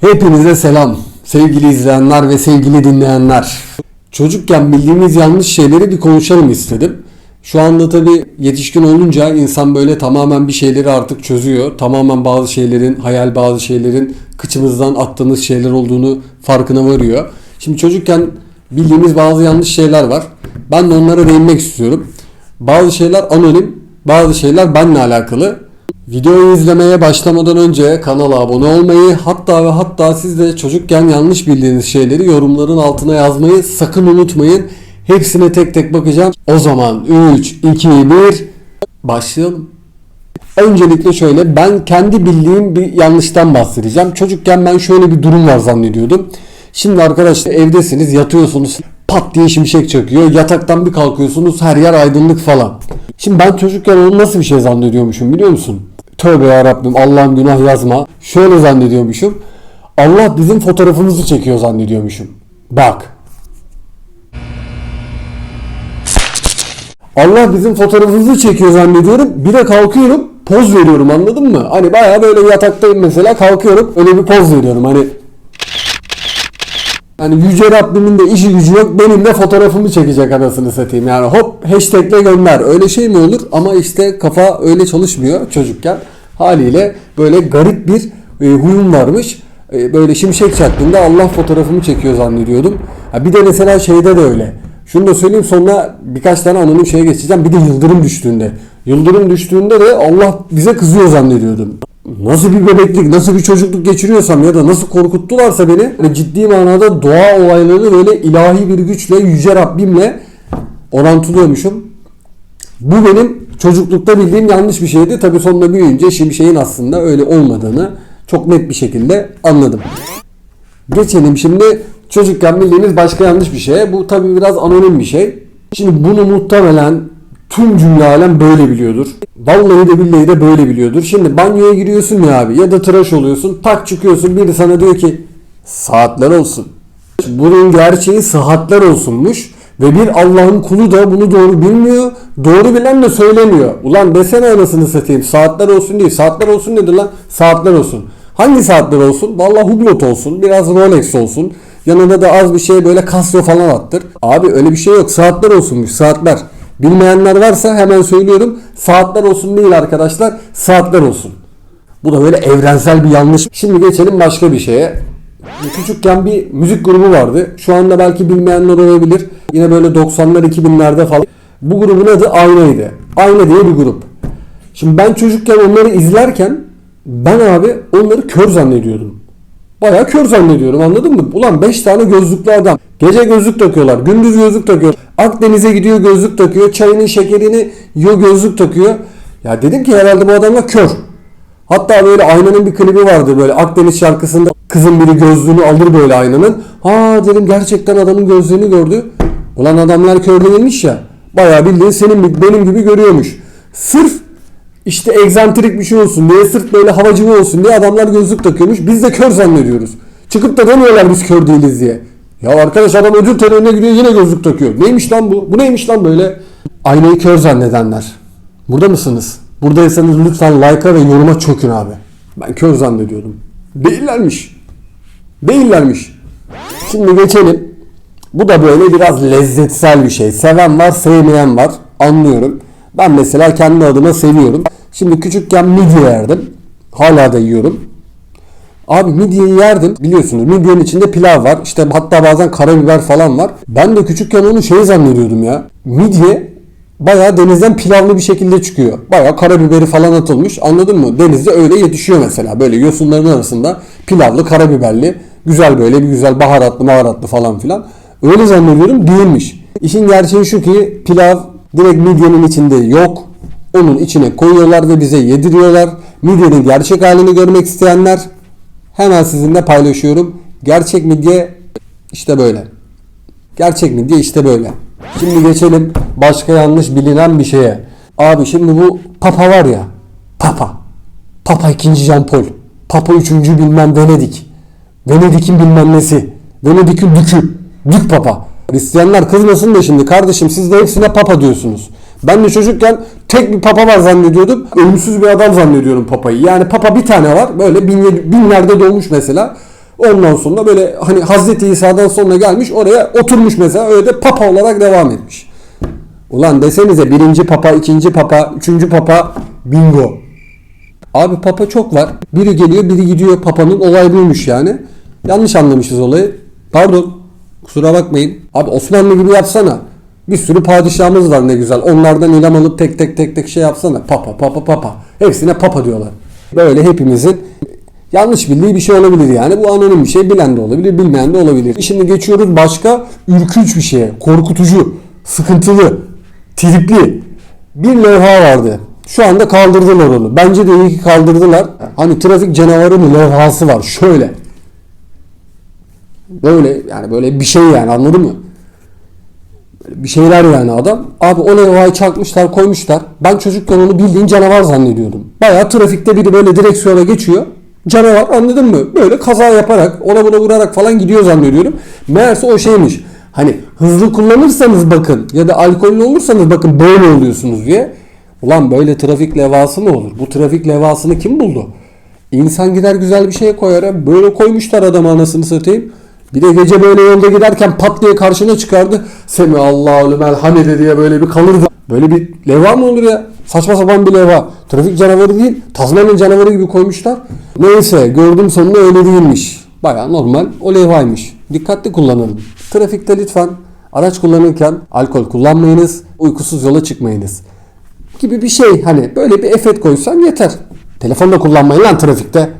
Hepinize selam sevgili izleyenler ve sevgili dinleyenler. Çocukken bildiğimiz yanlış şeyleri bir konuşalım istedim. Şu anda tabi yetişkin olunca insan böyle tamamen bir şeyleri artık çözüyor. Tamamen bazı şeylerin, hayal bazı şeylerin kıçımızdan attığımız şeyler olduğunu farkına varıyor. Şimdi çocukken bildiğimiz bazı yanlış şeyler var. Ben de onlara değinmek istiyorum. Bazı şeyler anonim, bazı şeyler benimle alakalı. Videoyu izlemeye başlamadan önce kanala abone olmayı hatta ve hatta siz de çocukken yanlış bildiğiniz şeyleri yorumların altına yazmayı sakın unutmayın. Hepsine tek tek bakacağım. O zaman 3, 2, 1 başlayalım. Öncelikle şöyle ben kendi bildiğim bir yanlıştan bahsedeceğim. Çocukken ben şöyle bir durum var zannediyordum. Şimdi arkadaşlar evdesiniz yatıyorsunuz pat diye şimşek çakıyor. Yataktan bir kalkıyorsunuz her yer aydınlık falan. Şimdi ben çocukken onu nasıl bir şey zannediyormuşum biliyor musun? Tövbe yarabbim Allah'ım günah yazma. Şöyle zannediyormuşum. Allah bizim fotoğrafımızı çekiyor zannediyormuşum. Bak. Allah bizim fotoğrafımızı çekiyor zannediyorum. Bir de kalkıyorum poz veriyorum anladın mı? Hani bayağı böyle yataktayım mesela kalkıyorum öyle bir poz veriyorum. Hani Hani Yüce Rabbimin de işi gücü yok benim de fotoğrafımı çekecek anasını satayım. Yani hop hashtagle gönder öyle şey mi olur? Ama işte kafa öyle çalışmıyor çocukken. Haliyle böyle garip bir e, huyum varmış. E, böyle şimşek çaktığında Allah fotoğrafımı çekiyor zannediyordum. Ha, bir de mesela şeyde de öyle. Şunu da söyleyeyim sonra birkaç tane anonim şeye geçeceğim. Bir de yıldırım düştüğünde. Yıldırım düştüğünde de Allah bize kızıyor zannediyordum. Nasıl bir bebeklik, nasıl bir çocukluk geçiriyorsam ya da nasıl korkuttularsa beni ciddi manada doğa olaylarını böyle ilahi bir güçle, yüce Rabbimle orantılıyormuşum. Bu benim çocuklukta bildiğim yanlış bir şeydi. Tabi sonunda büyüyünce şimşeğin aslında öyle olmadığını çok net bir şekilde anladım. Geçelim şimdi çocukken bildiğimiz başka yanlış bir şeye. Bu tabi biraz anonim bir şey. Şimdi bunu muhtemelen tüm cümle alem böyle biliyordur. Vallahi de billahi de böyle biliyordur. Şimdi banyoya giriyorsun ya abi ya da tıraş oluyorsun tak çıkıyorsun biri sana diyor ki saatler olsun. Bunun gerçeği saatler olsunmuş ve bir Allah'ın kulu da bunu doğru bilmiyor. Doğru bilen de söylemiyor. Ulan desene anasını satayım saatler olsun değil. Saatler olsun nedir lan? Saatler olsun. Hangi saatler olsun? Vallahi Hublot olsun. Biraz Rolex olsun. Yanına da az bir şey böyle Casio falan attır. Abi öyle bir şey yok. Saatler olsunmuş. Saatler. Bilmeyenler varsa hemen söylüyorum. Saatler olsun değil arkadaşlar. Saatler olsun. Bu da böyle evrensel bir yanlış. Şimdi geçelim başka bir şeye. Küçükken bir müzik grubu vardı. Şu anda belki bilmeyenler olabilir. Yine böyle 90'lar 2000'lerde falan. Bu grubun adı Ayna'ydı. Ayna diye bir grup. Şimdi ben çocukken onları izlerken ben abi onları kör zannediyordum. Bayağı kör zannediyorum anladın mı? Ulan 5 tane gözlüklü adam. Gece gözlük takıyorlar. Gündüz gözlük takıyor. Akdeniz'e gidiyor gözlük takıyor. Çayının şekerini yiyor gözlük takıyor. Ya dedim ki herhalde bu adamlar kör. Hatta böyle aynanın bir klibi vardı böyle Akdeniz şarkısında kızın biri gözlüğünü alır böyle aynanın. Ha dedim gerçekten adamın gözlüğünü gördü. Ulan adamlar kör değilmiş ya. Bayağı bildiğin senin benim gibi görüyormuş. Sırf işte egzantrik bir şey olsun diye sırf böyle havacıva olsun diye adamlar gözlük takıyormuş. Biz de kör zannediyoruz. Çıkıp da demiyorlar biz kör değiliz diye. Ya arkadaş adam ödül törenine gidiyor yine gözlük takıyor. Neymiş lan bu? Bu neymiş lan böyle? Aynayı kör zannedenler. Burada mısınız? Buradaysanız lütfen like'a ve yoruma çökün abi. Ben kör zannediyordum. Değillermiş. Değillermiş. Şimdi geçelim. Bu da böyle biraz lezzetsel bir şey. Seven var, sevmeyen var. Anlıyorum. Ben mesela kendi adıma seviyorum. Şimdi küçükken midye yerdim. Hala da yiyorum. Abi midyeyi yerdim biliyorsunuz midyenin içinde pilav var işte hatta bazen karabiber falan var. Ben de küçükken onu şey zannediyordum ya. Midye bayağı denizden pilavlı bir şekilde çıkıyor. Bayağı karabiberi falan atılmış anladın mı? Denizde öyle yetişiyor mesela böyle yosunların arasında pilavlı karabiberli güzel böyle bir güzel baharatlı baharatlı falan filan. Öyle zannediyordum değilmiş. İşin gerçeği şu ki pilav direkt midyenin içinde yok. Onun içine koyuyorlar ve bize yediriyorlar. Midyenin gerçek halini görmek isteyenler Hemen sizinle paylaşıyorum. Gerçek midye işte böyle. Gerçek midye işte böyle. Şimdi geçelim başka yanlış bilinen bir şeye. Abi şimdi bu Papa var ya. Papa. Papa 2. Jean Paul. Papa 3. bilmem Venedik. Venedik'in bilmem nesi. Venedik'in dükü. Dük Papa. Hristiyanlar kızmasın da şimdi kardeşim siz de hepsine Papa diyorsunuz. Ben de çocukken tek bir papa var zannediyordum. Ölümsüz bir adam zannediyorum papayı. Yani papa bir tane var. Böyle bin, binlerde doğmuş mesela. Ondan sonra böyle hani Hazreti İsa'dan sonra gelmiş oraya oturmuş mesela öyle de papa olarak devam etmiş. Ulan desenize birinci papa, ikinci papa, üçüncü papa bingo. Abi papa çok var. Biri geliyor biri gidiyor papanın olay buymuş yani. Yanlış anlamışız olayı. Pardon. Kusura bakmayın. Abi Osmanlı gibi yapsana. Bir sürü padişahımız var ne güzel. Onlardan ilham alıp tek tek tek tek şey yapsana. Papa papa papa. Hepsine papa diyorlar. Böyle hepimizin yanlış bildiği bir şey olabilir yani. Bu anonim bir şey. Bilen de olabilir, bilmeyen de olabilir. Şimdi geçiyoruz başka ürkünç bir şeye. Korkutucu, sıkıntılı, tripli bir levha vardı. Şu anda kaldırdılar onu. Bence de iyi ki kaldırdılar. Hani trafik canavarı mı levhası var. Şöyle. Böyle yani böyle bir şey yani anladın mı? Böyle bir şeyler yani adam. Abi o levhayı çakmışlar koymuşlar. Ben çocukken onu bildiğin canavar zannediyordum. Bayağı trafikte biri böyle direksiyona geçiyor. Canavar anladın mı? Böyle kaza yaparak ona buna vurarak falan gidiyor zannediyorum. Meğerse o şeymiş. Hani hızlı kullanırsanız bakın ya da alkollü olursanız bakın böyle oluyorsunuz diye. Ulan böyle trafik levhası mı olur? Bu trafik levhasını kim buldu? İnsan gider güzel bir şey koyar. ya. Böyle koymuşlar adamı anasını satayım. Bir de gece böyle yolda giderken pat diye karşına çıkardı. Semi Allahu lümel hamide diye böyle bir kalırdı. Böyle bir levha mı olur ya? Saçma sapan bir levha. Trafik canavarı değil. Tazmanın canavarı gibi koymuşlar. Neyse gördüm sonunda öyle değilmiş. Baya normal o levhaymış. Dikkatli kullanalım. Trafikte lütfen araç kullanırken alkol kullanmayınız. Uykusuz yola çıkmayınız gibi bir şey hani böyle bir efekt koysan yeter. Telefonu da kullanmayın lan trafikte.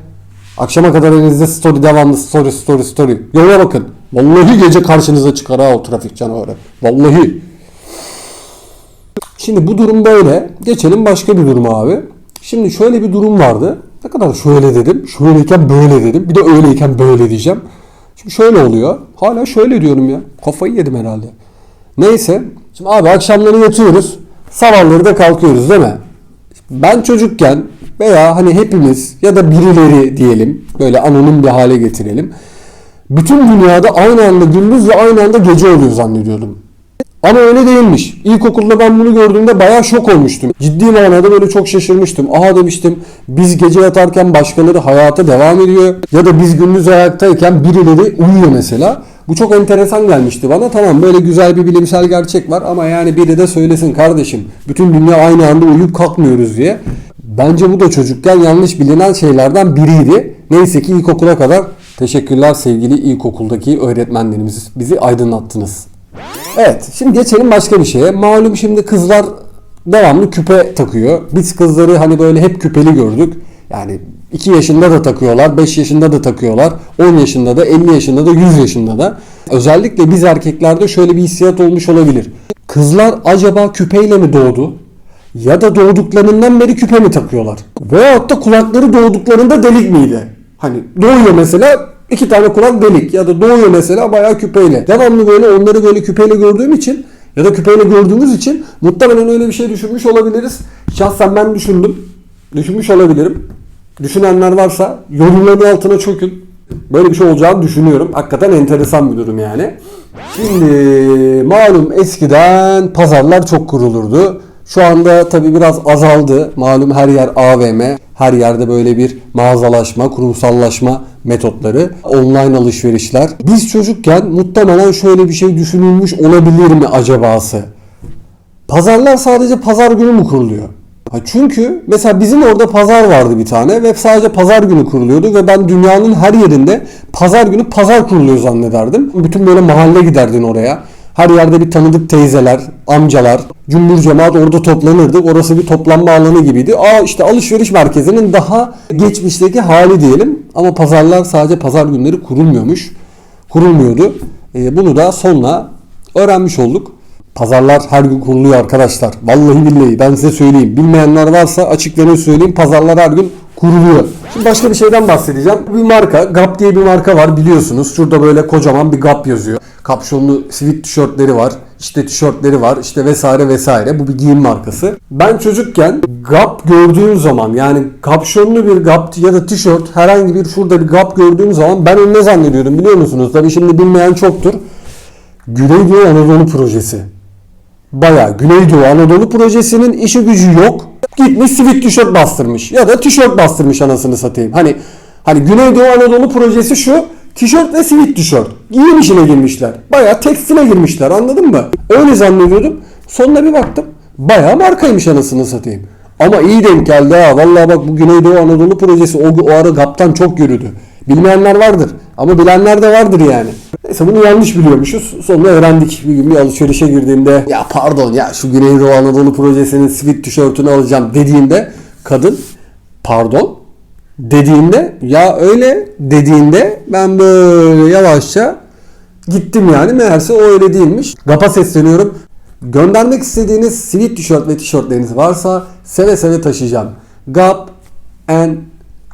Akşama kadar elinizde story devamlı story story story. Yola bakın. Vallahi gece karşınıza çıkar ha o trafik canavarı. Vallahi. Şimdi bu durum böyle. Geçelim başka bir duruma abi. Şimdi şöyle bir durum vardı. Ne kadar şöyle dedim. Şöyleyken böyle dedim. Bir de öyleyken böyle diyeceğim. Şimdi şöyle oluyor. Hala şöyle diyorum ya. Kafayı yedim herhalde. Neyse. Şimdi abi akşamları yatıyoruz. Sabahları da kalkıyoruz değil mi? Ben çocukken veya hani hepimiz ya da birileri diyelim böyle anonim bir hale getirelim. Bütün dünyada aynı anda gündüz ve aynı anda gece oluyor zannediyordum. Ama öyle değilmiş. İlkokulda ben bunu gördüğümde bayağı şok olmuştum. Ciddi manada böyle çok şaşırmıştım. Aha demiştim biz gece yatarken başkaları hayata devam ediyor. Ya da biz gündüz ayaktayken birileri uyuyor mesela. Bu çok enteresan gelmişti bana. Tamam böyle güzel bir bilimsel gerçek var ama yani biri de söylesin kardeşim. Bütün dünya aynı anda uyuyup kalkmıyoruz diye. Bence bu da çocukken yanlış bilinen şeylerden biriydi. Neyse ki ilkokula kadar teşekkürler sevgili ilkokuldaki öğretmenlerimiz bizi aydınlattınız. Evet şimdi geçelim başka bir şeye. Malum şimdi kızlar devamlı küpe takıyor. Biz kızları hani böyle hep küpeli gördük. Yani 2 yaşında da takıyorlar, 5 yaşında da takıyorlar, 10 yaşında da, 50 yaşında da, 100 yaşında da. Özellikle biz erkeklerde şöyle bir hissiyat olmuş olabilir. Kızlar acaba küpeyle mi doğdu? Ya da doğduklarından beri küpe mi takıyorlar? Veyahut da kulakları doğduklarında delik miydi? Hani doğuyor mesela iki tane kulak delik ya da doğuyor mesela bayağı küpeyle. Devamlı böyle onları böyle küpeyle gördüğüm için ya da küpeyle gördüğümüz için muhtemelen öyle bir şey düşünmüş olabiliriz. Şahsen ben düşündüm. Düşünmüş olabilirim. Düşünenler varsa yorumların altına çökün. Böyle bir şey olacağını düşünüyorum. Hakikaten enteresan bir durum yani. Şimdi malum eskiden pazarlar çok kurulurdu. Şu anda tabi biraz azaldı. Malum her yer AVM. Her yerde böyle bir mağazalaşma, kurumsallaşma metotları, online alışverişler. Biz çocukken muhtemelen şöyle bir şey düşünülmüş olabilir mi acabası? Pazarlar sadece pazar günü mü kuruluyor? Çünkü mesela bizim orada pazar vardı bir tane ve sadece pazar günü kuruluyordu ve ben dünyanın her yerinde pazar günü pazar kuruluyor zannederdim. Bütün böyle mahalle giderdin oraya. Her yerde bir tanıdık teyzeler, amcalar, cümbür cemaat orada toplanırdık. Orası bir toplanma alanı gibiydi. Aa işte alışveriş merkezinin daha geçmişteki hali diyelim. Ama pazarlar sadece pazar günleri kurulmuyormuş. Kurulmuyordu. Ee, bunu da sonra öğrenmiş olduk. Pazarlar her gün kuruluyor arkadaşlar. Vallahi billahi ben size söyleyeyim. Bilmeyenler varsa açık ve net söyleyeyim. Pazarlar her gün kuruluyor. Şimdi başka bir şeyden bahsedeceğim. Bir marka, Gap diye bir marka var biliyorsunuz. Şurada böyle kocaman bir Gap yazıyor. Kapşonlu sivit tişörtleri var. İşte tişörtleri var. işte vesaire vesaire. Bu bir giyim markası. Ben çocukken Gap gördüğüm zaman yani kapşonlu bir Gap ya da tişört herhangi bir şurada bir Gap gördüğüm zaman ben onu ne zannediyordum biliyor musunuz? Tabii şimdi bilmeyen çoktur. Güneydoğu Anadolu Projesi. Baya Güneydoğu Anadolu Projesi'nin işi gücü yok. Gitmiş sivit tişört bastırmış ya da tişört bastırmış anasını satayım. Hani hani Güneydoğu Anadolu Projesi şu tişört ve sivit tişört. Giyim işine girmişler. Bayağı tekstile girmişler anladın mı? Öyle zannediyordum. Sonuna bir baktım. Bayağı markaymış anasını satayım. Ama iyi denk geldi ha. Vallahi bak bu Güneydoğu Anadolu projesi o, o ara GAP'tan çok yürüdü. Bilmeyenler vardır. Ama bilenler de vardır yani. Neyse bunu yanlış biliyormuşuz. Sonra öğrendik. Bir gün bir alışverişe girdiğimde ya pardon ya şu Güneydoğu Anadolu projesinin sivit tişörtünü alacağım dediğinde kadın pardon dediğinde ya öyle dediğinde ben böyle yavaşça gittim yani meğerse o öyle değilmiş. GAP'a sesleniyorum. Göndermek istediğiniz sivit tişört ve tişörtleriniz varsa seve seve taşıyacağım. GAP and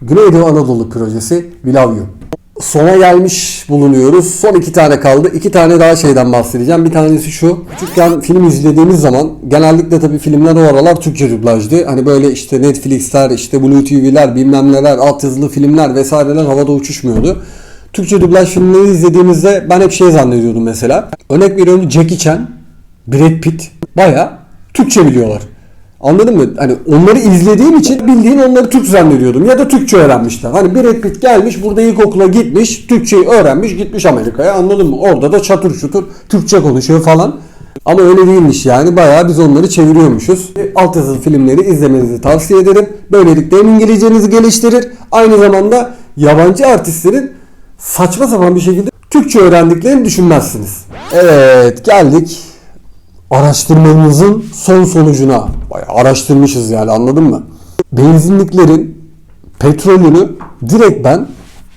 Güneydoğu Anadolu projesi We Love You. Sona gelmiş bulunuyoruz. Son iki tane kaldı. İki tane daha şeyden bahsedeceğim. Bir tanesi şu. Küçükken film izlediğimiz zaman genellikle tabii filmler o aralar Türkçe dublajdı. Hani böyle işte Netflix'ler, işte Blue TV'ler, bilmem neler, altyazılı filmler vesaireler havada uçuşmuyordu. Türkçe dublaj filmleri izlediğimizde ben hep şey zannediyordum mesela. Örnek veriyorum Jackie Chan, Brad Pitt baya Türkçe biliyorlar. Anladın mı? Hani onları izlediğim için bildiğin onları Türk zannediyordum. Ya da Türkçe öğrenmişler. Hani Brad Pitt gelmiş burada ilkokula gitmiş. Türkçeyi öğrenmiş gitmiş Amerika'ya anladın mı? Orada da çatır çutur Türkçe konuşuyor falan. Ama öyle değilmiş yani. Bayağı biz onları çeviriyormuşuz. Altyazılı filmleri izlemenizi tavsiye ederim. Böylelikle hem İngilizcenizi geliştirir. Aynı zamanda yabancı artistlerin saçma sapan bir şekilde Türkçe öğrendiklerini düşünmezsiniz. Evet geldik araştırmamızın son sonucuna. Bayağı araştırmışız yani anladın mı? Benzinliklerin petrolünü direkt ben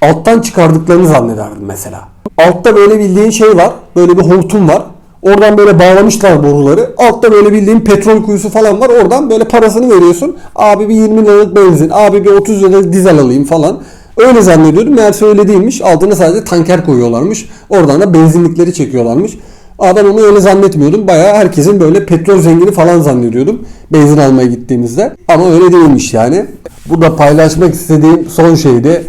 alttan çıkardıklarını zannederdim mesela. Altta böyle bildiğin şey var. Böyle bir hortum var. Oradan böyle bağlamışlar boruları. Altta böyle bildiğin petrol kuyusu falan var. Oradan böyle parasını veriyorsun. Abi bir 20 liralık benzin. Abi bir 30 liralık dizel alayım falan. Öyle zannediyordum. Meğerse öyle değilmiş. Altına sadece tanker koyuyorlarmış. Oradan da benzinlikleri çekiyorlarmış. Aa onu öyle zannetmiyordum. Bayağı herkesin böyle petrol zengini falan zannediyordum. Benzin almaya gittiğimizde. Ama öyle değilmiş yani. Bu da paylaşmak istediğim son şeydi.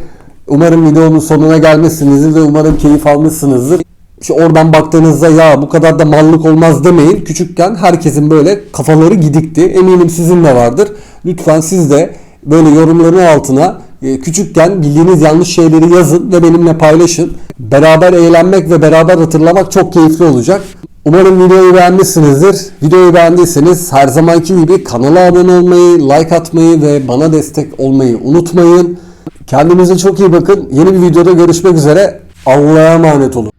Umarım videonun sonuna gelmişsinizdir ve umarım keyif almışsınızdır. İşte oradan baktığınızda ya bu kadar da mallık olmaz demeyin. Küçükken herkesin böyle kafaları gidikti. Eminim sizin de vardır. Lütfen siz de böyle yorumların altına küçükken bildiğiniz yanlış şeyleri yazın ve benimle paylaşın. Beraber eğlenmek ve beraber hatırlamak çok keyifli olacak. Umarım videoyu beğenmişsinizdir. Videoyu beğendiyseniz her zamanki gibi kanala abone olmayı, like atmayı ve bana destek olmayı unutmayın. Kendinize çok iyi bakın. Yeni bir videoda görüşmek üzere. Allah'a emanet olun.